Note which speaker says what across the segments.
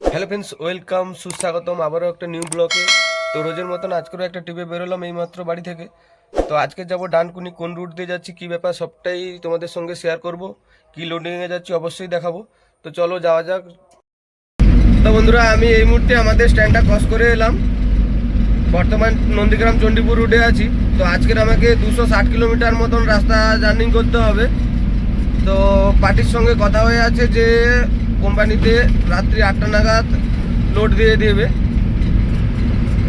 Speaker 1: Hello friends, welcome, সুস্বাগতম। আবারও একটা নিউ ব্লকে তো রোজের মতন আজকেরও একটা টিপে বেরোলাম এইমাত্র বাড়ি থেকে। তো আজকে যাব ডানকুনি, কোন রুট দিয়ে যাচ্ছি, কী ব্যাপার, সবটাই তোমাদের সঙ্গে শেয়ার করব। কী লোডিংয়ে যাচ্ছি, অবশ্যই দেখাবো। তো চলো যাওয়া যাক। তো বন্ধুরা, আমি এই মুহূর্তে আমাদের স্ট্যান্ডটা ক্রস করে এলাম। বর্তমান নন্দীগ্রাম, চণ্ডীপুর রুটে আছি। তো আজকের আমাকে দুশো ষাট কিলোমিটার মতন রাস্তা জার্নিং করতে হবে। তো পার্টির সঙ্গে কথা হয়ে আছে যে কোম্পানিতে রাত্রি আটটা নাগাদ লোড দিয়ে দেবে।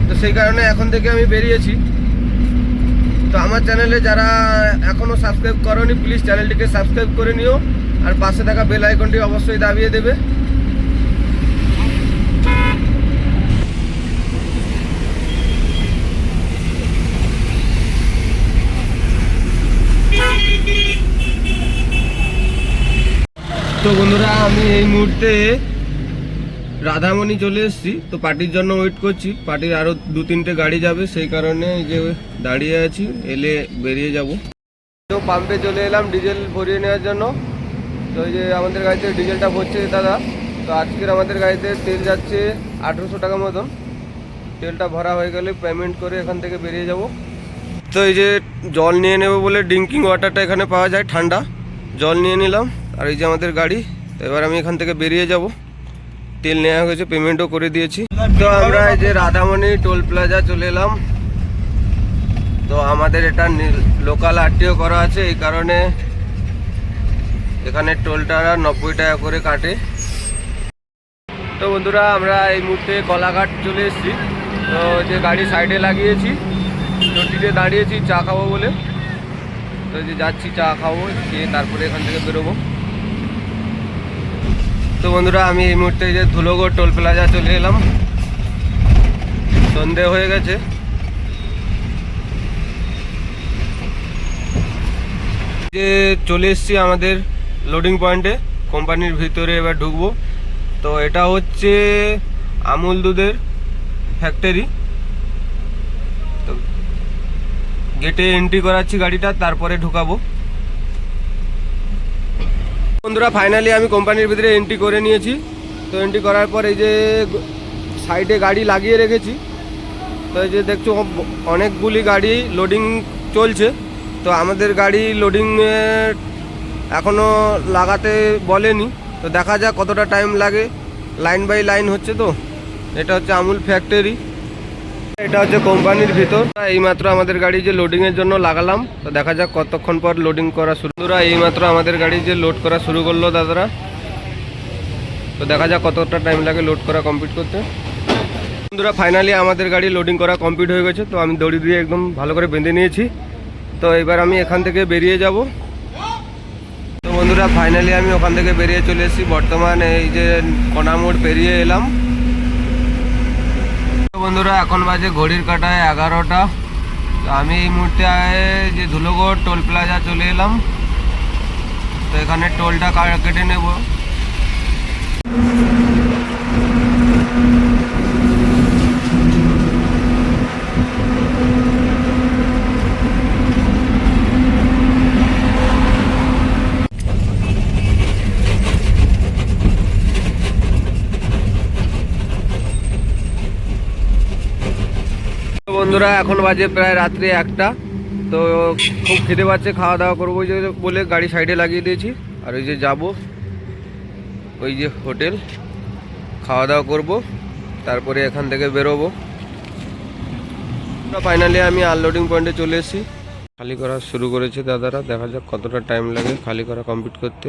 Speaker 1: তো সেই কারণে এখন থেকে আমি বেরিয়েছি। তো আমার চ্যানেলে যারা এখনও সাবস্ক্রাইব করনি প্লিজ চ্যানেলটিকে সাবস্ক্রাইব করে নিও। আর পাশে থাকা বেল আইকনটি অবশ্যই দাবিয়ে দেবে। তো বন্ধুরা, আমি এই মুহূর্তে রাধামণি চলে এসেছি। তো পার্টির জন্য ওয়েট করছি। পার্টির আরও দু তিনটে গাড়ি যাবে, সেই কারণে যে দাঁড়িয়ে আছি, এলে বেরিয়ে যাব। তো পাম্পে চলে এলাম ডিজেল ভরিয়ে নেওয়ার জন্য। তো যে আমাদের গাড়িতে ডিজেলটা ভরছে দাদা, তো আজকের আমাদের গাড়িতে তেল যাচ্ছে আঠেরোশো টাকা মতন। তেলটা ভরা হয়ে গেলে পেমেন্ট করে এখান থেকে বেরিয়ে যাব। তো এই যে জল নিয়ে নেব বলে ড্রিঙ্কিং ওয়াটারটা এখানে পাওয়া যায় ঠান্ডা। জল নিয়ে নিলাম। আর এই যে আমাদের গাড়ি, তো এবার আমি এখান থেকে বেরিয়ে যাব। তেল নেওয়া হয়েছে পেমেন্টও করে দিয়েছি। তো আমরা এই যে রাধামণি টোল প্লাজা চলে এলাম। তো আমাদের এটা লোকাল আরটিও করা আছে, এই কারণে এখানে টোলটা নব্বই টাকা করে কাটে। তো বন্ধুরা, আমরা এই মুহূর্তে কলাঘাট চলে এসেছি। তো যে গাড়ি সাইডে লাগিয়েছি চটিতে দাঁড়িয়েছি, চা খাব বলে। তো যে যাচ্ছি, চা খাব, খেয়ে তারপরে এখান থেকে বেরোবো। তো বন্ধুরা, আমি এই মুহূর্তে যে ধুলোগড় টোল প্লাজা চলে এলাম। সন্ধে হয়ে গেছে। যে চলে এসছি আমাদের লোডিং পয়েন্টে কোম্পানির ভিতরে এবার ঢুকবো। তো এটা হচ্ছে আমুল দুধের ফ্যাক্টরি তো গেটে এন্ট্রি করাচ্ছি গাড়িটা, তারপরে ঢুকাবো। বন্ধুরা ফাইনালি আমি কোম্পানির ভিতরে এন্ট্রি করে নিয়েছি। তো এন্ট্রি করার পর এই যে সাইডে গাড়ি লাগিয়ে রেখেছি। তো এই যে দেখছ, অনেকগুলি গাড়ি লোডিং চলছে। তো আমাদের গাড়ি লোডিং এখনও লাগাতে বলেনি। তো দেখা যাক কতটা টাইম লাগে। লাইন বাই লাইন হচ্ছে তো। এটা হচ্ছে আমুল ফ্যাক্টরি এটা হচ্ছে কোম্পানির ভিতর। এইমাত্র আমাদের গাড়ি যে লোডিং এর জন্য লাগালাম, তো দেখা যাক কতক্ষণ পর লোডিং করা শুরু। এইমাত্র আমাদের গাড়ি যে লোড করা শুরু করল দাদারা। তো দেখা যাক কতটা টাইম লাগে লোড করা কমপ্লিট করতে। বন্ধুরা ফাইনালি আমাদের গাড়ি লোডিং করা কমপ্লিট হয়ে গেছে, তো আমি দড়ি দিয়ে একদম ভালো করে বেঁধে নিয়েছি। তো এবার আমি এখান থেকে বেরিয়ে যাব। তো বন্ধুরা ফাইনালি আমি ওখান থেকে বেরিয়ে চলে এসেছি। বর্তমানে এই যে কণামোড় পেরিয়ে এলাম। বন্ধুরা, এখন বাজে ঘড়ির কাটায় এগারোটা। তো আমি এই মুহূর্তে যে ধুলোগড় টোল প্লাজা চলে এলাম। তো এখানে টোলটা কেটে নেব? বন্ধুরা, এখন বাজে প্রায় রাত্রি একটা। তো খুব খেতে পাচ্ছে, খাওয়া দাওয়া করব বলে গাড়ি সাইডে লাগিয়ে দিয়েছি। আর ওই যে যাব, ওই যে হোটেল। খাওয়া দাওয়া করব, তারপরে এখান থেকে বেরোবো। ফাইনালি আমি আনলোডিং পয়েন্টে চলে এসেছি। খালি করা শুরু করেছে দাদারা, দেখা যাক কতটা টাইম লাগে খালি করা কমপ্লিট করতে।